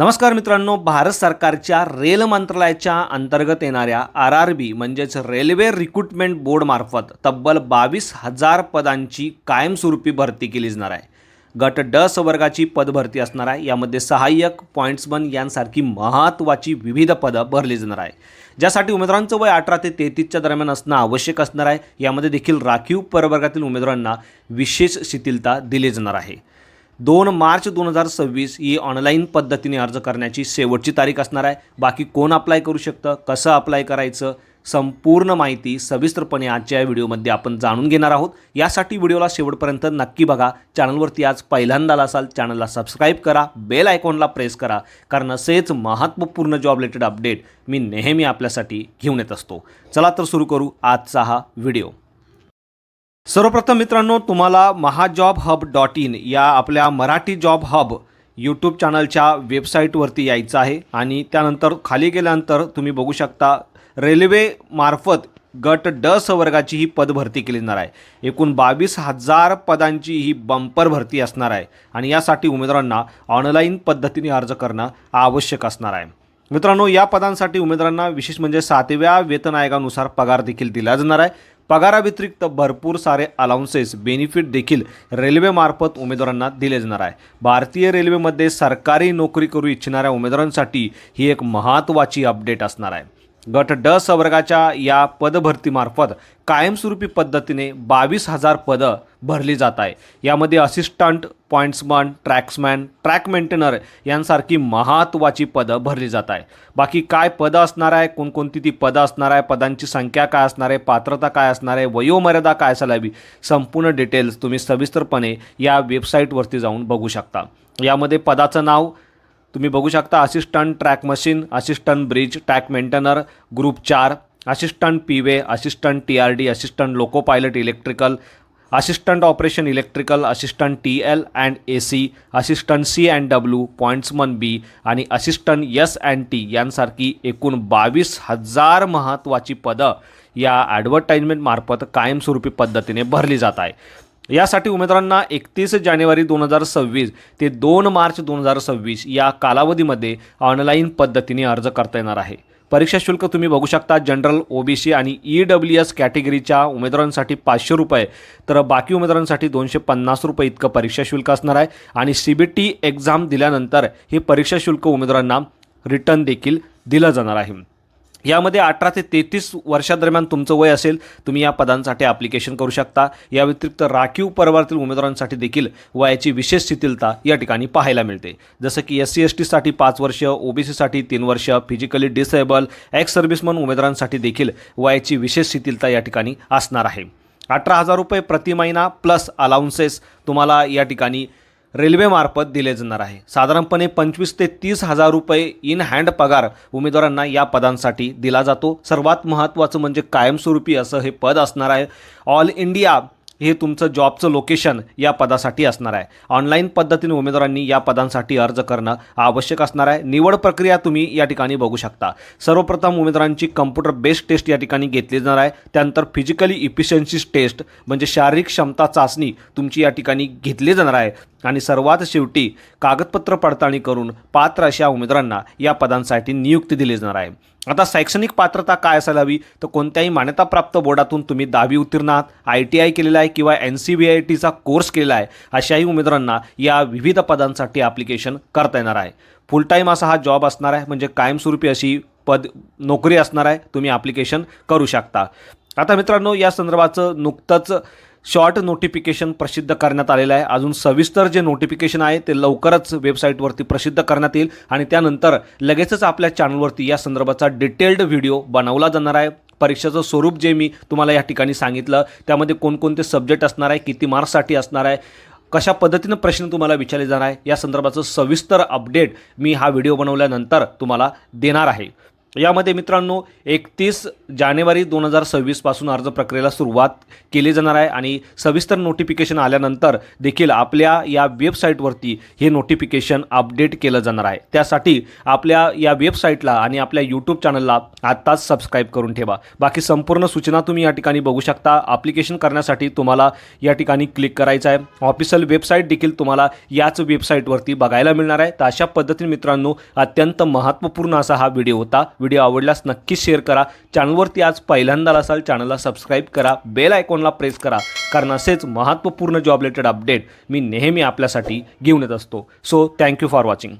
नमस्कार मित्रांनो भारत सरकारच्या रेल मंत्रालयाच्या अंतर्गत येणाऱ्या आर आर बी म्हणजेच रेल्वे रिक्रुटमेंट बोर्डमार्फत तब्बल बावीस हजार पदांची कायमस्वरूपी भरती केली जाणार आहे. गट ड वर्गाची पदभरती असणार आहे. यामध्ये सहाय्यक पॉईंट्समन यांसारखी महत्त्वाची विविध पदं भरली जाणार आहे. ज्यासाठी उमेदवारांचं वय अठरा ते तेहतीसच्या दरम्यान असणं आवश्यक असणार आहे. यामध्ये देखील राखीव प्रवर्गातील उमेदवारांना विशेष शिथिलता दिली जाणार आहे. दोन मार्च दोन हजार सव्वीस ही ऑनलाईन पद्धतीने अर्ज करण्याची शेवटची तारीख असणार आहे. बाकी कोण अप्लाय करू शकतं कसं अप्लाय करायचं संपूर्ण माहिती सविस्तरपणे आजच्या या व्हिडिओमध्ये आपण जाणून घेणार आहोत. यासाठी व्हिडिओला शेवटपर्यंत नक्की बघा. चॅनलवरती आज पहिल्यांदा आला असाल चॅनलला सबस्क्राईब करा. बेल आयकॉनला प्रेस करा. कारण असेच महत्त्वपूर्ण जॉब रिलेटेड अपडेट मी नेहमी आपल्यासाठी घेऊन येत असतो. चला तर सुरू करू आजचा हा व्हिडिओ. सर्वप्रथम मित्रांनो तुम्हाला महाजॉब हब डॉट इन या आपल्या मराठी जॉब हब यूट्यूब चॅनलच्या वेबसाईटवरती यायचं आहे आणि त्यानंतर खाली गेल्यानंतर तुम्ही बघू शकता रेल्वे मार्फत गट ड वर्गाची ही पदभरती केली जाणार आहे. एकूण बावीस हजार पदांची ही बंपर भरती असणार आहे आणि यासाठी उमेदवारांना ऑनलाईन पद्धतीने अर्ज करणं आवश्यक असणार आहे. मित्रांनो या पदांसाठी उमेदवारांना विशेष म्हणजे सातव्या वेतन आयोगानुसार पगार देखील दिला जाणार आहे. पगाराव्यतिरिक्त भरपूर सारे अलाउन्सेस बेनिफिट देखील रेल्वेमार्फत उमेदवारांना दिले जाणार आहे. भारतीय रेल्वेमध्ये सरकारी नोकरी करू इच्छिणाऱ्या उमेदवारांसाठी ही एक महत्त्वाची अपडेट असणार आहे. गट ड संवर्गाच्या या पदभरतीमार्फत कायमस्वरूपी पद्धतीने बावीस हजार पदं भरली जात आहे. यामध्ये assistant pointsman trackman track maintainer यांसारखी महत्त्वाची पदं भरली जात आहे. बाकी काय पदं असणार आहे कोणकोणती ती पदं असणार आहे पदांची संख्या काय असणार आहे पात्रता काय असणार आहे वयोमर्यादा काय असायला हवी संपूर्ण डिटेल्स तुम्ही सविस्तरपणे या वेबसाईटवरती जाऊन बघू शकता. यामध्ये पदाचं नाव तुम्ही बघू शकता assistant track machine assistant bridge track maintainer group चार assistant P way assistant T R D assistant loco pilot electrical assistant operation electrical assistant T L and A C assistant C and W pointsman B आणि assistant S and T यांसारखी एकूण बावीस हजार महत्त्वाची पदं या ॲडव्हर्टाईजमेंटमार्फत कायमस्वरूपी पद्धतीने भरली जात आहे. यासाठी उमेदवारांना एकतीस जानेवारी दोन हजार सव्वीस ते दोन मार्च दोन हजार सव्वीस या कालावधीमध्ये ऑनलाईन पद्धतीने अर्ज करता येणार आहे. परीक्षा शुल्क तुम्ही बघू शकता जनरल ओबीसी आणि ई डब्ल्यू एस कॅटेगरीच्या उमेदवारांसाठी पाचशे रुपये तर बाकी उमेदवारांसाठी दोनशे पन्नास रुपये इतकं परीक्षा शुल्क असणार आहे आणि सी बी टी एक्झाम दिल्यानंतर हे परीक्षा शुल्क उमेदवारांना रिटर्न देखील दिलं जाणार आहे. यामध्ये अठरा ते तेहतीस वर्षादरम्यान तुमचं वय असेल तुम्ही या पदांसाठी ॲप्लिकेशन करू शकता. या व्यतिरिक्त राखीव परिवारातील उमेदवारांसाठी देखील वयाची विशेष शिथिलता या ठिकाणी पाहायला मिळते. जसं की एस सी एस टीसाठी पाच वर्ष ओ बी सीसाठी तीन वर्ष फिजिकली डिसेबल एक्स सर्व्हिसमन उमेदवारांसाठी देखील वयाची विशेष शिथिलता या ठिकाणी असणार आहे. अठरा हजार रुपये प्रति महिना प्लस अलाउन्सेस तुम्हाला या ठिकाणी रेल्वेमार्फत दिले जाणार आहे. साधारणपणे पंचवीस ते तीस हजार रुपये इन हँड पगार उमेदवारांना या पदांसाठी दिला जातो. सर्वात महत्त्वाचं म्हणजे कायमस्वरूपी असं हे पद असणार आहे. ऑल इंडिया हे तुमचं जॉबचं लोकेशन या पदासाठी असणार आहे. ऑनलाईन पद्धतीने उमेदवारांनी या पदांसाठी अर्ज करणं आवश्यक असणार आहे. निवड प्रक्रिया तुम्ही या ठिकाणी बघू शकता. सर्वप्रथम उमेदवारांची कम्प्युटर बेस्ड टेस्ट या ठिकाणी घेतली जाणार आहे. त्यानंतर फिजिकली इफिशियन्सी टेस्ट म्हणजे शारीरिक क्षमता चाचणी तुमची या ठिकाणी घेतली जाणार आहे. आणि सर्वात शेवटी कागदपत्र पडताळणी करून पात्र अशा उमेदवारांना या पदांसाठी नियुक्ती दिली जाणार आहे. आता शैक्षणिक पात्रता काय असायला हवी तर कोणत्याही मान्यताप्राप्त बोर्डातून तुम्ही दहावी उत्तीर्ण आहात आय टी आय केलेला आहे किंवा एन सी बी आय टीचा कोर्स केलेला आहे अशाही उमेदवारांना या विविध पदांसाठी ॲप्लिकेशन करता येणार आहे. फुल टाईम असा हा जॉब असणार आहे म्हणजे कायमस्वरूपी अशी पद नोकरी असणार आहे तुम्ही ॲप्लिकेशन करू शकता. आता मित्रांनो या संदर्भाचं नुकतंच शॉर्ट नोटिफिकेशन प्रसिद्ध करण्यात आलेलं आहे. अजून सविस्तर जे नोटिफिकेशन आहे ते लवकरच वेबसाईटवरती प्रसिद्ध करण्यात येईल. आणि त्यानंतर लगेचच आपल्या चॅनलवरती या संदर्भाचा डिटेल्ड व्हिडिओ बनवला जाणार आहे. परीक्षेचं स्वरूप जे मी तुम्हाला या ठिकाणी सांगितलं त्यामध्ये कोणकोणते सब्जेक्ट असणार आहे किती मार्क्ससाठी असणार आहे कशा पद्धतीनं प्रश्न तुम्हाला विचारले जाणार आहे या संदर्भाचं सविस्तर अपडेट मी हा व्हिडिओ बनवल्यानंतर तुम्हाला देणार आहे. यामध्ये मित्रांनो एकतीस जानेवारी दोन हजार सव्वीसपासून अर्ज प्रक्रियेला सुरुवात केली जाणार आहे आणि सविस्तर नोटिफिकेशन आल्यानंतर देखील आपल्या या वेबसाईटवरती हे नोटिफिकेशन अपडेट केलं जाणार आहे. त्यासाठी आपल्या या वेबसाईटला आणि आपल्या यूट्यूब चॅनलला आत्ताच सबस्क्राईब करून ठेवा. बाकी संपूर्ण सूचना तुम्ही या ठिकाणी बघू शकता. ॲप्लिकेशन करण्यासाठी तुम्हाला या ठिकाणी क्लिक करायचं आहे. ऑफिशियल वेबसाईट देखील तुम्हाला याच वेबसाईटवरती बघायला मिळणार आहे. तर अशा पद्धतीने मित्रांनो अत्यंत महत्त्वपूर्ण असा हा व्हिडिओ होता. व्हिडिओ आवडल्यास नक्कीच शेअर करा. चॅनलवरती आज पहिल्यांदा असाल चॅनलला सबस्क्राईब करा. बेल आयकॉनला प्रेस करा. कारण असेच महत्त्वपूर्ण जॉब रिलेटेड अपडेट मी नेहमी आपल्यासाठी घेऊन येत असतो. So thank you for watching